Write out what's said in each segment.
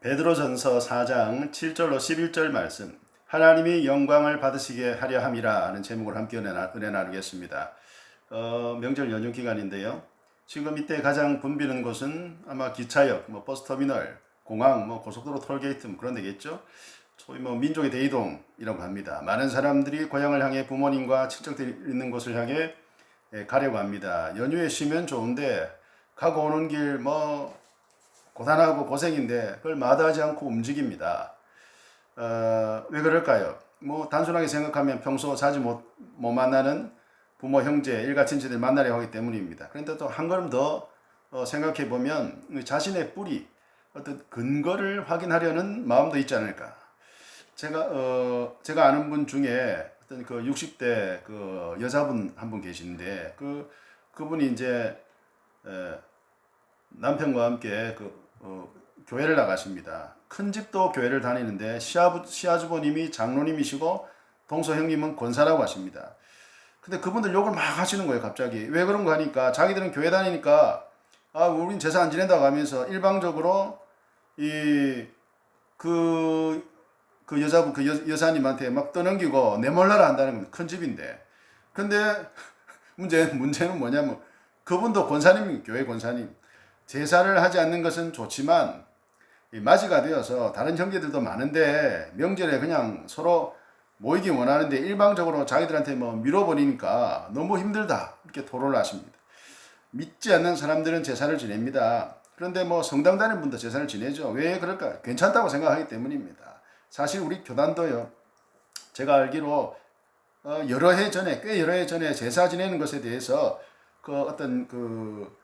베드로전서 4장 7절로 11절 말씀 하나님이 영광을 받으시게 하려 함이라 하는 제목을 함께 은혜, 나- 은혜 나누겠습니다. 어, 명절 연휴 기간인데요. 지금 이때 가장 붐비는 곳은 아마 기차역, 뭐 버스터미널, 공항, 뭐 고속도로 톨게이트 뭐 그런 데겠죠. 소위 뭐 민족의 대이동이라고 합니다. 많은 사람들이 고향을 향해 부모님과 친척들이 있는 곳을 향해 예, 가려고 합니다. 연휴에 쉬면 좋은데 가고 오는 길 뭐 고단하고 고생인데 그걸 마다하지 않고 움직입니다. 어, 왜 그럴까요? 뭐 단순하게 생각하면 평소 자주 못, 못 만나는 부모, 형제, 일가 친지들 만나려고 하기 때문입니다. 그런데 또 한 걸음 더 어, 생각해 보면 자신의 뿌리, 어떤 근거를 확인하려는 마음도 있지 않을까. 제가 어 제가 아는 분 중에 어떤 그 60대 그 여자분 한 분 계신데 그 그분이 이제 에, 남편과 함께 그 어, 교회를 나가십니다. 큰 집도 교회를 다니는데 시아부, 시아주버님이 장로님이시고 동서 형님은 권사라고 하십니다. 근데 그분들 욕을 막 하시는 거예요, 갑자기. 왜 그런 거 하니까 자기들은 교회 다니니까 아, 우린 제사 안 지낸다고 하면서 일방적으로 이 그 그 여자분 그 여, 여사님한테 막 떠넘기고 내몰라라 한다는 겁니다. 큰 집인데. 근데 문제 문제는 뭐냐면 그분도 권사님 교회 권사님 제사를 하지 않는 것은 좋지만 이 맞이가 되어서 다른 형제들도 많은데 명절에 그냥 서로 모이기 원하는데 일방적으로 자기들한테 뭐 밀어버리니까 너무 힘들다 이렇게 토론을 하십니다. 믿지 않는 사람들은 제사를 지냅니다. 그런데 뭐 성당 다니는 분도 제사를 지내죠. 왜 그럴까? 괜찮다고 생각하기 때문입니다. 사실 우리 교단도요. 제가 알기로 어, 여러 해 전에 꽤 여러 해 전에 제사 지내는 것에 대해서 그 어떤 그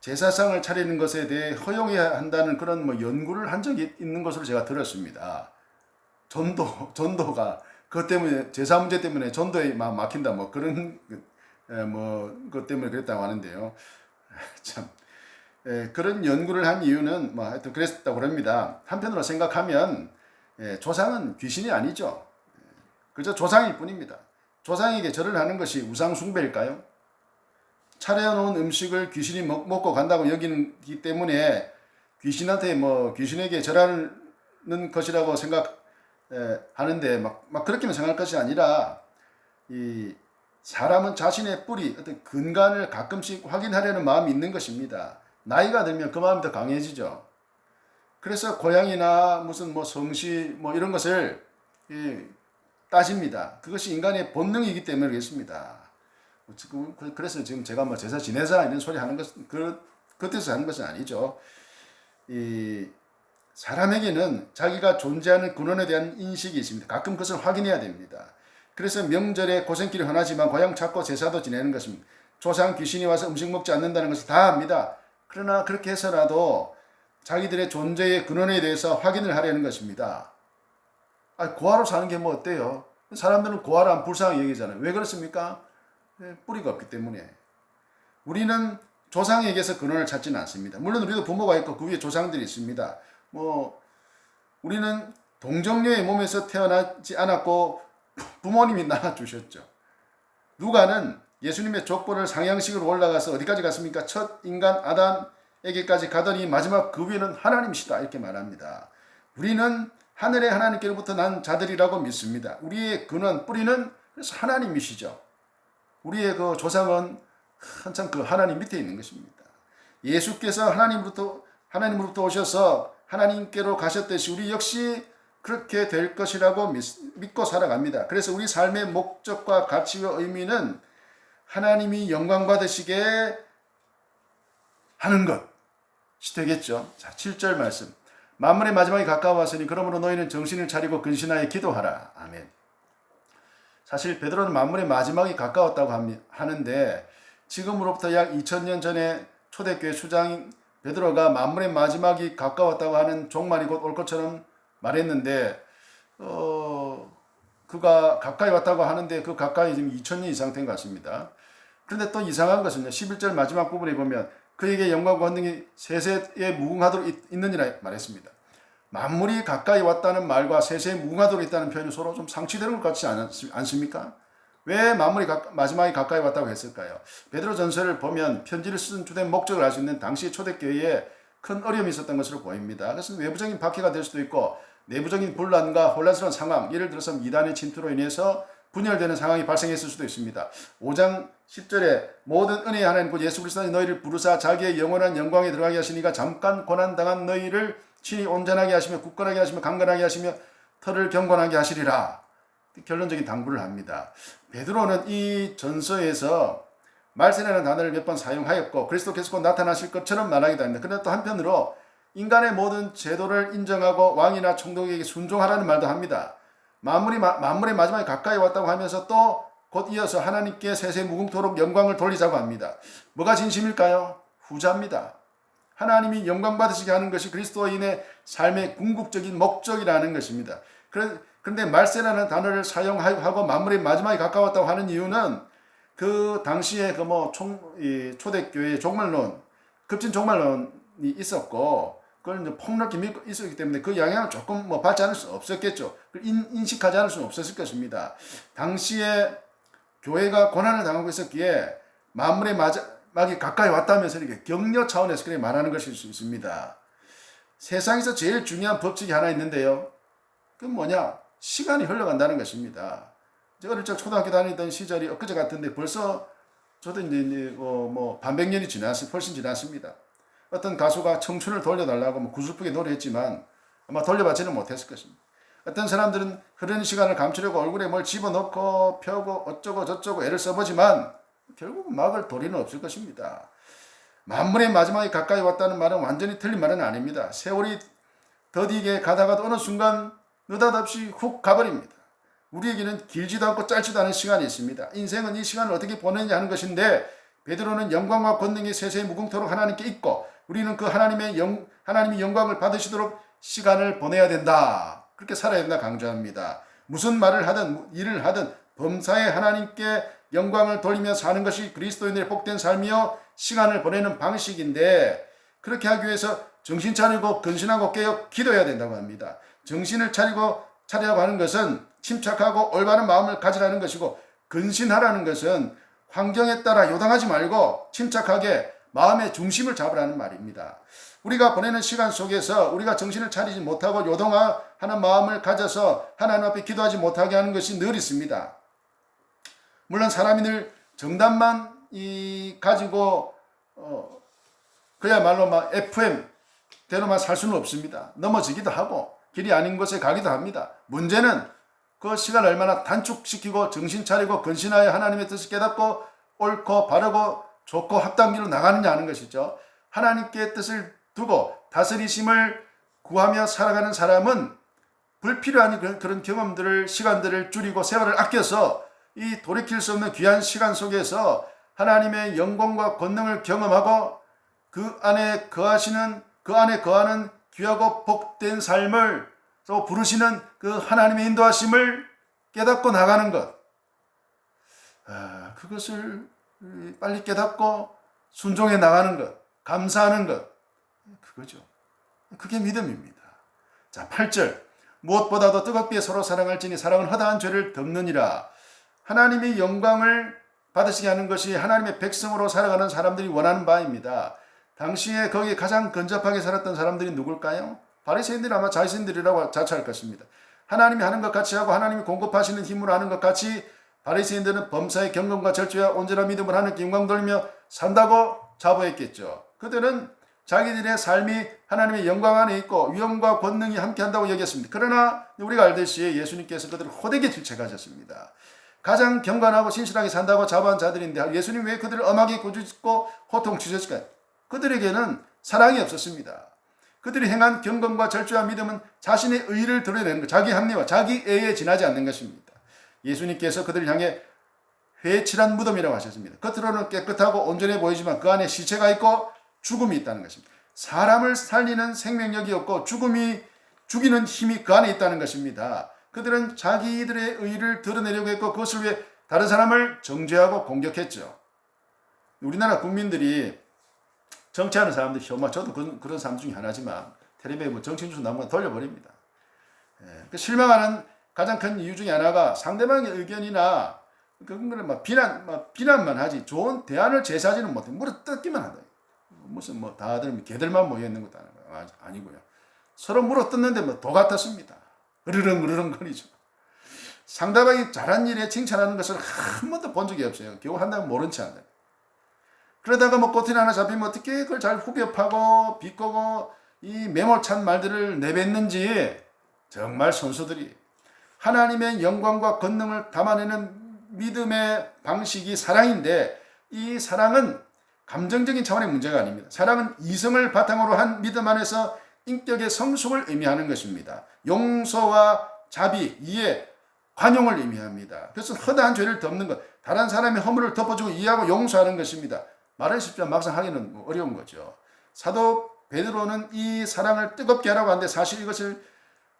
제사상을 차리는 것에 대해 허용해야 한다는 그런 뭐 연구를 한 적이 있는 것으로 제가 들었습니다. 전도 전도가 그것 때문에 제사 문제 때문에 전도에 막 막힌다 뭐 그런 뭐그 때문에 그랬다고 하는데요. 참 에, 그런 연구를 한 이유는 뭐 하여튼 그랬다고 합니다. 한편으로 생각하면 에, 조상은 귀신이 아니죠. 그저 조상일 뿐입니다. 조상에게 절을 하는 것이 우상 숭배일까요? 차려놓은 음식을 귀신이 먹, 먹고 간다고 여기기 때문에 귀신한테 뭐 귀신에게 절하는 것이라고 생각하는데 막, 막 그렇게만 생각할 것이 아니라 이 사람은 자신의 뿌리 어떤 근간을 가끔씩 확인하려는 마음이 있는 것입니다. 나이가 들면 그 마음이 더 강해지죠. 그래서 고향이나 무슨 뭐 성시 뭐 이런 것을 이, 따집니다. 그것이 인간의 본능이기 때문에 그렇습니다. 지금 그- 그래서 지금 제가 뭐 제사 지내자 이런 소리 하는 것은 그 그때서 하는 것은 아니죠. 이 사람에게는 자기가 존재하는 근원에 대한 인식이 있습니다. 가끔 그것을 확인해야 됩니다. 그래서 명절에 고생길이 흔하지만 고향 찾고 제사도 지내는 것입니다. 조상 귀신이 와서 음식 먹지 않는다는 것을 다 압니다. 그러나 그렇게 해서라도 자기들의 존재의 근원에 대해서 확인을 하려는 것입니다. 아, 고아로 사는 게 뭐 어때요? 사람들은 고아를 한 불쌍하게 여기잖아요. 왜 그렇습니까? 예, 뿌리가 없기 때문에. 우리는 조상에게서 근원을 찾지는 않습니다. 물론 우리도 부모가 있고 그 위에 조상들이 있습니다. 뭐 우리는 동정녀의 몸에서 태어나지 않았고 부모님이 낳아주셨죠. 누가는 예수님의 족보를 상향식으로 올라가서 어디까지 갔습니까? 첫 인간 아담에게까지 가더니 마지막 그 위에는 하나님이시다 이렇게 말합니다. 우리는 하늘의 하나님께로부터 난 자들이라고 믿습니다. 우리의 근원 뿌리는 그래서 하나님이시죠. 우리의 그 조상은 한참 그 하나님 밑에 있는 것입니다. 예수께서 하나님으로부터 하나님으로부터 오셔서 하나님께로 가셨듯이 우리 역시 그렇게 될 것이라고 믿, 믿고 살아갑니다. 그래서 우리 삶의 목적과 가치와 의미는 하나님이 영광 받으시게 하는 것이 되겠죠. 자, 7절 말씀. 만물의 마지막이 가까워왔으니 그러므로 너희는 정신을 차리고 근신하여 기도하라. 아멘. 사실 베드로는 만물의 마지막이 가까웠다고 하는데 지금으로부터 약 2000년 전에 초대교회 수장인 베드로가 만물의 마지막이 가까웠다고 하는 종말이 곧 올 것처럼 말했는데 어 그가 가까이 왔다고 하는데 그 가까이 지금 2000년 이상 된 것 같습니다. 그런데 또 이상한 것은요. 11절 마지막 부분에 보면 그에게 영광과 권능이 세세에 무궁하도록 있- 있느니라 말했습니다. 만물이 가까이 왔다는 말과 세세에 무궁하도록 있다는 표현이 서로 좀 상치되는 것 같지 않- 않습니까? 왜 만물이 가, 마지막에 가까이 왔다고 했을까요? 베드로 전서를 보면 편지를 쓴 주된 목적을 알 수 있는 당시 초대교회의 큰 어려움이 있었던 것으로 보입니다. 그래서 외부적인 박해가 될 수도 있고 내부적인 분란과 혼란스러운 상황, 예를 들어서 이단의 침투로 인해서 분열되는 상황이 발생했을 수도 있습니다. 5장 10절에 모든 은혜의 하나님 곧 예수 그리스도의 너희를 부르사 자기의 영원한 영광에 들어가게 하시니가 잠깐 고난 당한 너희를 친히 온전하게 하시며 굳건하게 하시며 강건하게 하시며 털을 경건하게 하시리라. 결론적인 당부를 합니다. 베드로는 이 전서에서 말세라는 단어를 몇 번 사용하였고 그리스도께서 곧 나타나실 것처럼 말하기도 합니다. 그러나 또 한편으로 인간의 모든 제도를 인정하고 왕이나 총독에게 순종하라는 말도 합니다. 만물이 만물의 마지막에 가까이 왔다고 하면서 또 곧 이어서 하나님께 세세 무궁토록 영광을 돌리자고 합니다. 뭐가 진심일까요? 후자입니다. 하나님이 영광 받으시게 하는 것이 그리스도인의 삶의 궁극적인 목적이라는 것입니다. 그런데 말세라는 단어를 사용하고 만물의 마지막에 가까웠다고 하는 이유는 그 당시에 그 뭐 초대교회 종말론, 급진 종말론이 있었고 그걸 이제 폭넓게 믿고 있었기 때문에 그 영향을 조금 뭐 받지 않을 수 없었겠죠. 인, 인식하지 않을 수는 없었을 것입니다. 당시에 교회가 고난을 당하고 있었기에 만물의 마지막 이 가까이 왔다면서 이렇게 격려 차원에서 그렇게 말하는 것일 수 있습니다. 세상에서 제일 중요한 법칙이 하나 있는데요. 그 뭐냐? 시간이 흘러간다는 것입니다. 제가 어릴 적 초등학교 다니던 시절이 엊그제 같은데 벌써 저도 이제 뭐, 뭐 반백년이 지났습니다. 훨씬 지났습니다. 어떤 가수가 청춘을 돌려달라고 뭐 구슬프게 노래했지만 아마 돌려받지는 못했을 것입니다. 어떤 사람들은 흐르는 시간을 감추려고 얼굴에 뭘 집어넣고 펴고 어쩌고 저쩌고 애를 써보지만 결국 막을 도리는 없을 것입니다. 만물의 마지막이 가까이 왔다는 말은 완전히 틀린 말은 아닙니다. 세월이 더디게 가다가도 어느 순간 느닷없이 훅 가버립니다. 우리에게는 길지도 않고 짧지도 않은 시간이 있습니다. 인생은 이 시간을 어떻게 보내냐 하는 것인데 베드로는 영광과 권능이 세세히 무궁토록 하나님께 있고 우리는 그 하나님의 영, 하나님이 영광을 받으시도록 시간을 보내야 된다. 그렇게 살아야 된다 강조합니다. 무슨 말을 하든 일을 하든 범사에 하나님께 영광을 돌리며 사는 것이 그리스도인들의 복된 삶이요 시간을 보내는 방식인데 그렇게 하기 위해서 정신 차리고 근신하고 깨어 기도해야 된다고 합니다. 정신을 차리고 차리라고 하는 것은 침착하고 올바른 마음을 가지라는 것이고 근신하라는 것은 환경에 따라 요당하지 말고 침착하게 마음의 중심을 잡으라는 말입니다. 우리가 보내는 시간 속에서 우리가 정신을 차리지 못하고 요동하는 마음을 가져서 하나님 앞에 기도하지 못하게 하는 것이 늘 있습니다. 물론 사람이 늘 정답만 이 가지고 어 그야말로 막 FM 대로만 살 수는 없습니다. 넘어지기도 하고 길이 아닌 곳에 가기도 합니다. 문제는 그 시간을 얼마나 단축시키고 정신 차리고 근신하여 하나님의 뜻을 깨닫고 옳고 바르고 좋고 합당기로 나가느냐 하는 것이죠. 하나님께 뜻을 두고 다스리심을 구하며 살아가는 사람은 불필요한 그런 경험들을 시간들을 줄이고 세월을 아껴서 이 돌이킬 수 없는 귀한 시간 속에서 하나님의 영광과 권능을 경험하고 그 안에 거하시는 그 안에 거하는 귀하고 복된 삶을 또 부르시는 그 하나님의 인도하심을 깨닫고 나가는 것. 아, 그것을 빨리 깨닫고 순종해 나가는 것, 감사하는 것. 그거죠. 그게 믿음입니다. 자, 8절. 무엇보다도 뜨겁게 서로 사랑할지니 사랑은 허다한 죄를 덮느니라. 하나님의 영광을 받으시게 하는 것이 하나님의 백성으로 살아가는 사람들이 원하는 바입니다. 당시에 거기에 가장 근접하게 살았던 사람들이 누굴까요? 바리새인들이 아마 자신들이라고 자처할 것입니다. 하나님이 하는 것 같이 하고 하나님이 공급하시는 힘으로 하는 것 같이 바리새인들은 범사의 경건과 절제와 온전한 믿음을 하나님께 영광 돌리며 산다고 자부했겠죠. 그들은 자기들의 삶이 하나님의 영광 안에 있고 위엄과 권능이 함께한다고 여겼습니다. 그러나 우리가 알듯이 예수님께서 그들을 호되게 질책하셨습니다. 가장 경건하고 신실하게 산다고 자부한 자들인데 예수님 왜 그들을 엄하게 꾸짖고 호통 주셨을까요? 그들에게는 사랑이 없었습니다. 그들이 행한 경건과 절제와 믿음은 자신의 의를 드러내는 것, 자기 합리와 자기 애에 지나지 않는 것입니다. 예수님께서 그들을 향해 회칠한 무덤이라고 하셨습니다. 겉으로는 깨끗하고 온전해 보이지만 그 안에 시체가 있고 죽음이 있다는 것입니다. 사람을 살리는 생명력이 없고 죽음이 죽이는 힘이 그 안에 있다는 것입니다. 그들은 자기들의 의를 드러내려고 했고 그것을 위해 다른 사람을 정죄하고 공격했죠. 우리나라 국민들이 정치하는 사람들이 혐오, 저도 그런, 그런 사람 중에 하나지만 텔레비에 뭐 정치 뉴스 나오면 돌려버립니다. 예, 그 실망하는 가장 큰 이유 중에 하나가 상대방의 의견이나 그런 거를 막 비난, 막 비난만 하지 좋은 대안을 제시하지는 못해. 물어 뜯기만 한다. 무슨 뭐 다들 개들만 모여 있는 것도 아니고요. 서로 물어 뜯는데 뭐 도 같았습니다. 으르렁 으르렁 거리죠. 상대방이 잘한 일에 칭찬하는 것을 한 번도 본 적이 없어요. 겨우 한다면 모른 체 한다. 그러다가 뭐 꼬투리 하나 잡히면 어떻게 그걸 잘 후벼 파고 비꼬고 이 메모찬 말들을 내뱉는지 정말 선수들이 하나님의 영광과 권능을 담아내는 믿음의 방식이 사랑인데 이 사랑은 감정적인 차원의 문제가 아닙니다. 사랑은 이성을 바탕으로 한 믿음 안에서 인격의 성숙을 의미하는 것입니다. 용서와 자비, 이해, 관용을 의미합니다. 그래서 허다한 죄를 덮는 것, 다른 사람의 허물을 덮어주고 이해하고 용서하는 것입니다. 말은 쉽지만 막상 하기는 뭐 어려운 거죠. 사도 베드로는 이 사랑을 뜨겁게 하라고 하는데 사실 이것을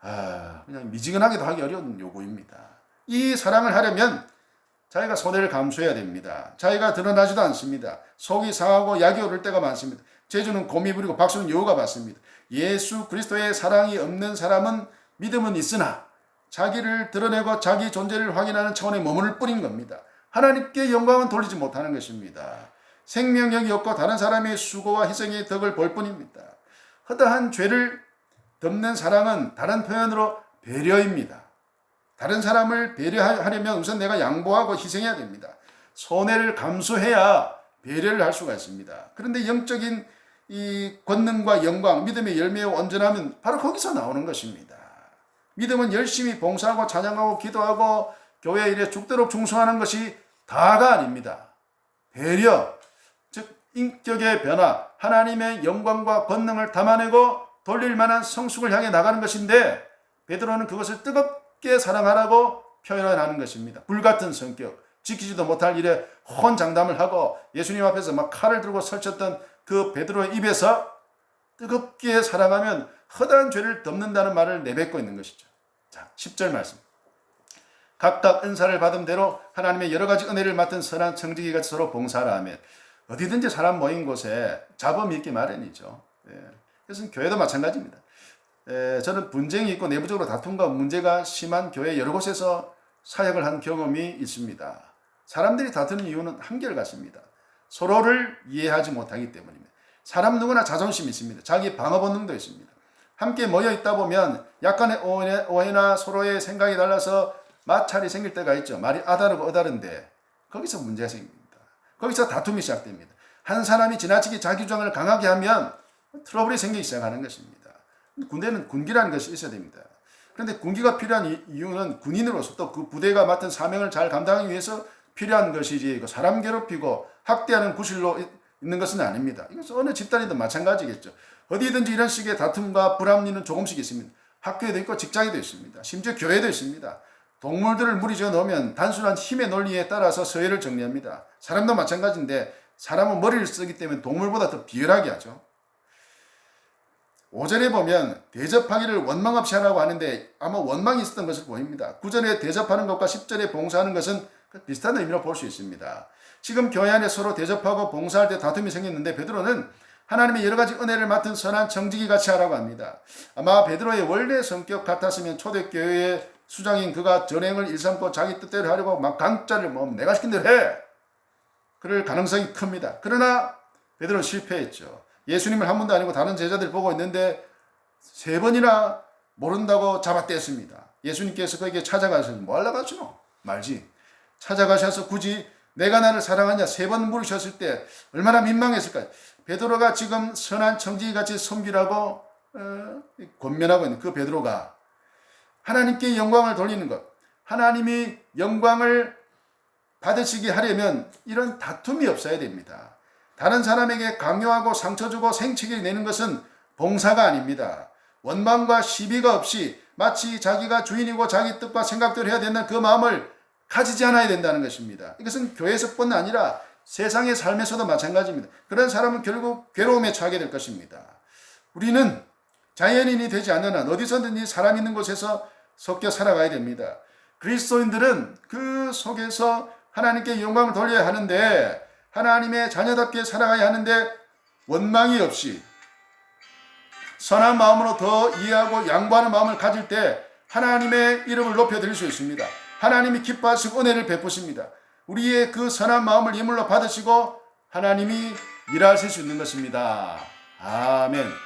아, 그냥 미지근하게도 하기 어려운 요구입니다. 이 사랑을 하려면 자기가 손해를 감수해야 됩니다. 자기가 드러나지도 않습니다. 속이 상하고 약이 오를 때가 많습니다. 제주는 곰이 부리고 박수는 여우가 받습니다. 예수 그리스도의 사랑이 없는 사람은 믿음은 있으나 자기를 드러내고 자기 존재를 확인하는 차원에 머무를 뿐인 겁니다. 하나님께 영광은 돌리지 못하는 것입니다. 생명력이 없고 다른 사람의 수고와 희생의 덕을 볼 뿐입니다. 허다한 죄를 덮는 사랑은 다른 표현으로 배려입니다. 다른 사람을 배려하려면 우선 내가 양보하고 희생해야 됩니다. 손해를 감수해야 배려를 할 수가 있습니다. 그런데 영적인 이 권능과 영광, 믿음의 열매와 온전하면 바로 거기서 나오는 것입니다. 믿음은 열심히 봉사하고 찬양하고 기도하고 교회 일에 죽도록 충성하는 것이 다가 아닙니다. 배려, 즉 인격의 변화, 하나님의 영광과 권능을 담아내고 돌릴 만한 성숙을 향해 나가는 것인데 베드로는 그것을 뜨겁게 사랑하라고 표현하는 것입니다. 불같은 성격, 지키지도 못할 일에 혼장담을 하고 예수님 앞에서 막 칼을 들고 설쳤던 그 베드로의 입에서 뜨겁게 사랑하면 허다한 죄를 덮는다는 말을 내뱉고 있는 것이죠. 자, 10절 말씀. 각각 은사를 받은 대로 하나님의 여러 가지 은혜를 맡은 선한 청지기가 서로 봉사하라 하면 어디든지 사람 모인 곳에 잡음이 있기 마련이죠. 예. 그래서 교회도 마찬가지입니다. 에, 저는 분쟁이 있고 내부적으로 다툼과 문제가 심한 교회 여러 곳에서 사역을 한 경험이 있습니다. 사람들이 다투는 이유는 한결같습니다. 서로를 이해하지 못하기 때문입니다. 사람 누구나 자존심이 있습니다. 자기 방어 본능도 있습니다. 함께 모여 있다 보면 약간의 오해 나 서로의 생각이 달라서 마찰이 생길 때가 있죠. 말이 아다르고 어다른데 거기서 문제가 생깁니다. 거기서 다툼이 시작됩니다. 한 사람이 지나치게 자기 주장을 강하게 하면 트러블이 생기기 시작하는 것입니다. 군대는 군기라는 것이 있어야 됩니다. 그런데 군기가 필요한 이유는 군인으로서 또 그 부대가 맡은 사명을 잘 감당하기 위해서 필요한 것이지 그 사람 괴롭히고 학대하는 구실로 있는 것은 아닙니다. 이것은 어느 집단이든 마찬가지겠죠. 어디든지 이런 식의 다툼과 불합리는 조금씩 있습니다. 학교에도 있고 직장에도 있습니다. 심지어 교회도 있습니다. 동물들을 무리지어 넣으면 단순한 힘의 논리에 따라서 서해를 정리합니다. 사람도 마찬가지인데 사람은 머리를 쓰기 때문에 동물보다 더 비열하게 하죠. 5절에 보면 대접하기를 원망 없이 하라고 하는데 아마 원망이 있었던 것을 보입니다. 9절에 대접하는 것과 10절에 봉사하는 것은 비슷한 의미로 볼 수 있습니다. 지금 교회 안에 서로 대접하고 봉사할 때 다툼이 생겼는데 베드로는 하나님의 여러 가지 은혜를 맡은 선한 정직이 같이 하라고 합니다. 아마 베드로의 원래 성격 같았으면 초대교회의 수장인 그가 전행을 일삼고 자기 뜻대로 하려고 막 강짜를 뭐 내가 시킨 대로 해. 그럴 가능성이 큽니다. 그러나 베드로는 실패했죠. 예수님을 한 번도 아니고 다른 제자들 보고 있는데 세 번이나 모른다고 잡아떼었습니다. 예수님께서 그에게 찾아가셔서 뭐 하려고 하시노? 말지. 찾아가셔서 굳이 내가 나를 사랑하냐 세 번 물으셨을 때 얼마나 민망했을까요? 베드로가 지금 선한 청지기 같이 섬기라고 어, 권면하고 있는 그 베드로가 하나님께 영광을 돌리는 것, 하나님이 영광을 받으시게 하려면 이런 다툼이 없어야 됩니다. 다른 사람에게 강요하고 상처 주고 생채기를 내는 것은 봉사가 아닙니다. 원망과 시비가 없이 마치 자기가 주인이고 자기 뜻과 생각대로 해야 된다는 그 마음을 가지지 않아야 된다는 것입니다. 이것은 교회에서뿐 아니라 세상의 삶에서도 마찬가지입니다. 그런 사람은 결국 괴로움에 처하게 될 것입니다. 우리는 자연인이 되지 않는 한 어디서든지 사람 있는 곳에서 섞여 살아가야 됩니다. 그리스도인들은 그 속에서 하나님께 영광을 돌려야 하는데 하나님의 자녀답게 살아가야 하는데 원망이 없이 선한 마음으로 더 이해하고 양보하는 마음을 가질 때 하나님의 이름을 높여드릴 수 있습니다. 하나님이 기뻐하시고 은혜를 베푸십니다. 우리의 그 선한 마음을 예물로 받으시고 하나님이 일하실 수 있는 것입니다. 아멘.